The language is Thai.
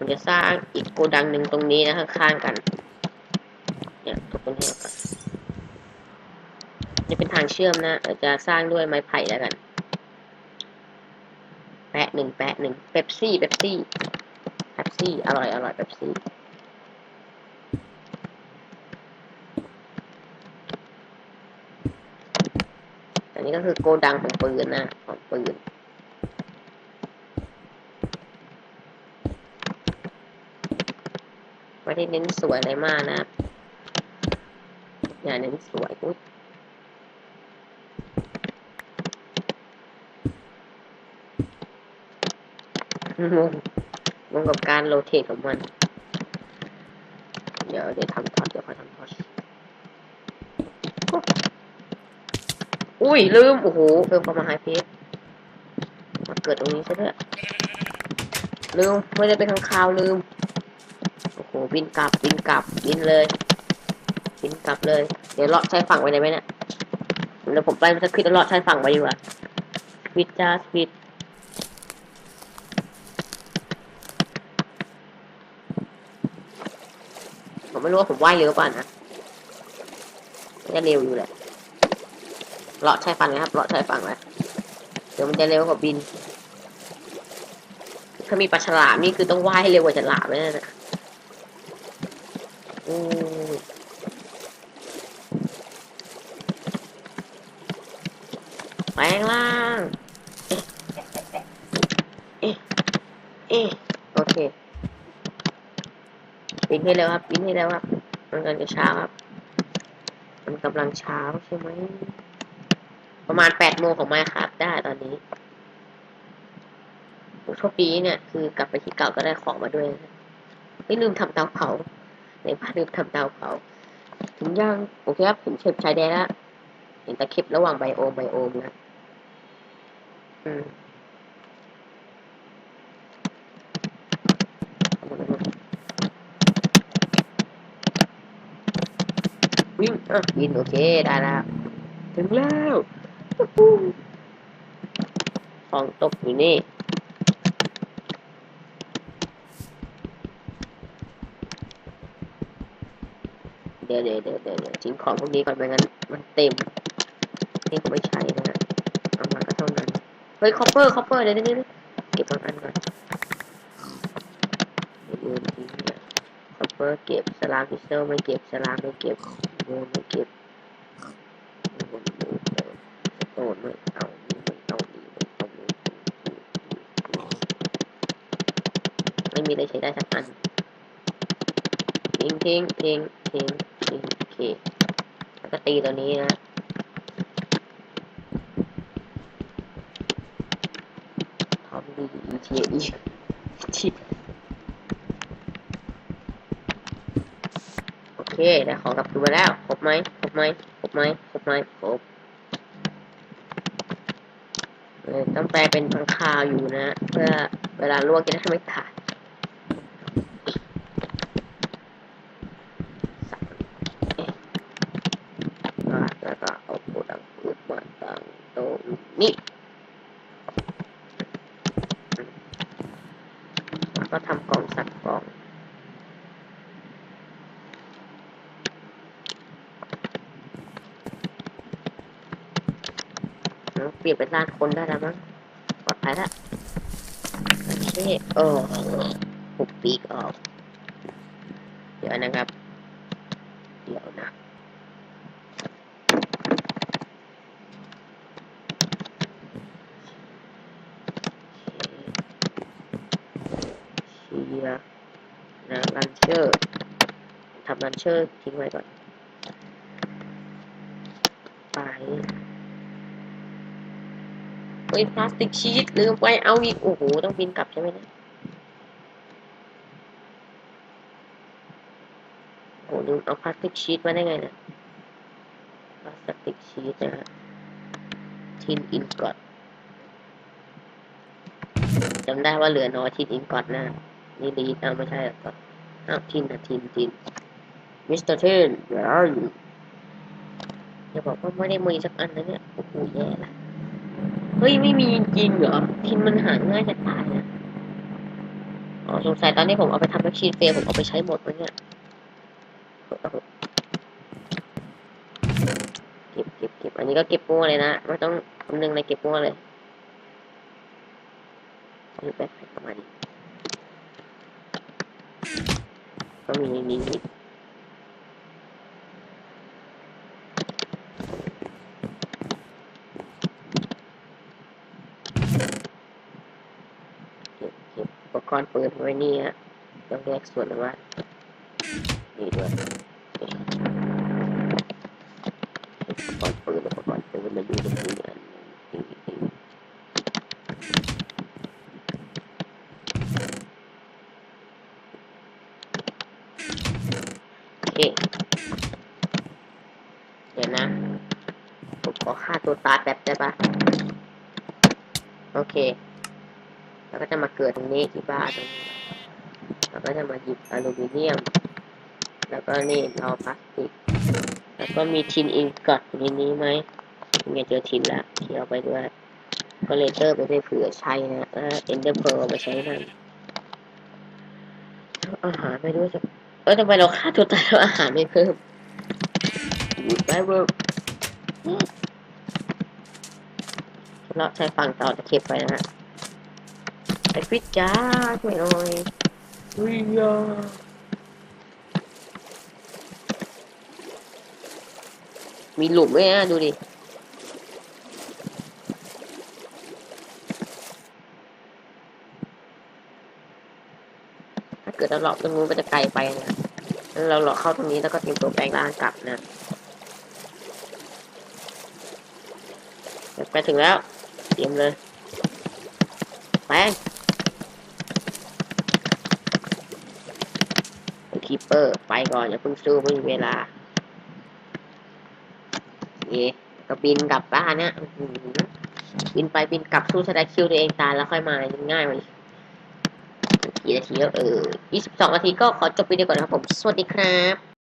ผมจะสร้างอีกโกดังหนึ่งตรงนี้นะข้างๆกัน เนี่ยทุกคนเห็นกันจะเป็นทางเชื่อมนะเดี๋ยวจะสร้างด้วยไม้ไผ่แล้วกัน แปะหนึ่งแปะหนึ่งเป๊ปซี่เป๊ปซี่เป๊ปซี่อร่อยอร่อยเป๊ปซี่อันนี้ก็คือโกดังของปืนนะของปืน ไม่ได้เน้นสวยอะไรมากนะอย่าเน้นสวยอุ๊ยงงงงกับการโรเทตของมัน เดี๋ยวเดี๋ยวทำทอดเดี๋ยวค่อยทำทอดอุ้ย ลืม โอ้โหเพิ่มเข้ามาไฮเพจมาเกิดตรงนี้ซะด้วยลืม ไม่ได้เป็นข้างคาวลืม โอ้โหบินกลับบินกลับบินเลยบินกลับเลย เดี๋ยวเลาะชายฝั่งไว้ได้ไหมเนี่ยเดี๋ยวผมไปมันจะคิดเลาะชายฝั่งไว้ดีกว่าสวิตจ้าสวิตผมไม่รู้ว่าผมว่ายเร็วป่ะนะจะเร็วอยู่แหละเลาะชายฝั่งนะครับเลาะชายฝั่งไว้เดี๋ยวมันจะเร็วกว่าบินถ้ามีปลาฉลามนี่คือต้องว่ายให้เร็วกว่าฉลามเลยนะ แปลงล่าง เอ๊ะ เอ๊ะ โอเคบินให้เร็วครับบินให้เร็วครับ มันกำลังจะเช้าครับ มันกำลังเช้าใช่ไหม ประมาณแปดโมงของมาครับได้ตอนนี้โชคดีเนี่ย คือกลับไปที่เก่าก็ได้ของมาด้วย ไม่ลืมทำเตาเผา ในบ้านลืมทำเตาเผาถึงยังโอเคครับถึงเชฟชายแดนแล้วเห็นตะเข็บระหว่างไบโอมไบโอมนะอืมวิ่งอะวินโอเค ได้แล้ว ถึงแล้ววู้ฮู้ของตกอยู่นี่ เดี๋ยวเดี๋ยวเดี๋ยวเดี๋ยวทิ้งของพวกนี้ก่อนไม่งั้น มันเต็ม นี่ก็ไม่ใช่นะฮะเอามาก็เท่านั้น เฮ้ยคอปเปอร์คอปเปอร์เดี๋ยวเดี๋ยวเดี๋ยวเก็บบางอันก่อนอย่าลืมทิ้งนะคอปเปอร์เก็บสลามพิเซลไม่เก็บสลามไม่เก็บโมไม่เก็บโมไม่เก็บสโตนไม่เอาไม่เอาดีไม่เอาไม่มีอะไรใช้ได้สักอันทิ้งทิ้งทิ้งทิ้งทิ้ง โอเค แล้วก็ตีตัวนี้นะทำดี ETA ทิปโอเค ได้ของกลับคืนมาแล้ว ครบไหมครบไหมครบไหมครบไหมครบเลยต้องแปลเป็นพังคาวอยู่นะ เพื่อเวลาลวกจะได้ไม่ขาดแล้วก็เอาโกดังพืชมาตั้งตรง นี้แล้วก็ทำกล่องสักกล่องเปลี่ยนเป็นร้านคนได้แล้วมั้งปลอดภัยละโอเคเออหุบปีกออก เดี๋ยวนะครับ เดี๋ยวนะ เชียร์นะลันเชอร์ทำลันเชอร์ทิ้งไว้ก่อน ไปเฮ้ยพลาสติกชีสลืมไปเอาอีก โอ้โห ต้องบินกลับใช่ไหมเนี่ยโอ้โหลืมเอาพลาสติกชีสมาได้ไงเนี่ยพลาสติกชีสนะฮะทินอินกอดจำได้ว่าเหลือน้อยทินอินกอดนะ นี่ลีดเอาไม่ใช่หรอกอ้าวทินนะทินทินมิสเตอร์เทน where are you อย่าบอกว่าไม่ได้มือสักอันนะเนี่ยโอ้โหแย่ละเฮ้ยไม่มีจริงเหรอทินมันหาง่ายจะตายนะอ๋อสงสัยตอนนี้ผมเอาไปทำแมชชีนเฟรผมเอาไปใช้หมดวะเนี่ยเก็บเก็บเก็บอันนี้ก็เก็บมั่วเลยนะไม่ต้องคำนึงเลยเก็บมั่วเลยนี่แบ็คแพ็คประมาณนี้ ก็มีนี่นี่เก็บเก็บอุปกรณ์ปืนไว้นี่ฮะต้องแยกส่วนเลยว่านี่ด้วยอุปกรณ์ปืนอุปกรณ์ปืนมันอยู่ตรงนี้อันหนึ่งนี่นี่โอ เดี๋ยวนะ ผมขอฆ่าตัวตายแป๊บได้ปะโอเค แล้วก็จะมาเกิดตรงนี้ที่บ้านตรงนี้แล้วก็จะมาหยิบอลูมิเนียม แล้วก็นี่เราพลาสติก แล้วก็มีทินอินกอตอยู่ในนี้ไหมเนี่ยเจอทินละเที่ยวไปด้วยก็เลเตอร์ไปด้เผื่อใช้นะเออเอ็นเดอร์เพลไปใช้นั่นอาหารไม่รู้จะเอ อทำไมเราฆ่าตัวตายแล้วอาหารไม่เพิ่มหยุดไปเวิร์กเราใช้ฝั่งต่อจะเก็บไปนะฮะไอฟิตจ้าช่วยหน่อยวิยามีหลุมด้วยนะดูดิ เกิดเราหลอกตรงนู้นก็จะไกลไปนะเราหลอกเข้าตรงนี้แล้วก็เตรียมตัวแปลงร่างกลับนะไปถึงแล้ว เตรียมเลยแปลงคีเปอร์ ไปก่อนอย่าเพิ่งสู้ไม่มีเวลานี่ก็บินกลับบ้านเนี่ยบินไปบินกลับสู้ชนะคิวตัวเองตายแล้วค่อยมาง่ายกว่านี้ กี่นาทีแล้วเออ22 นาทีก็ขอจบวิดีโอก่อนนะครับผม สวัสดีครับ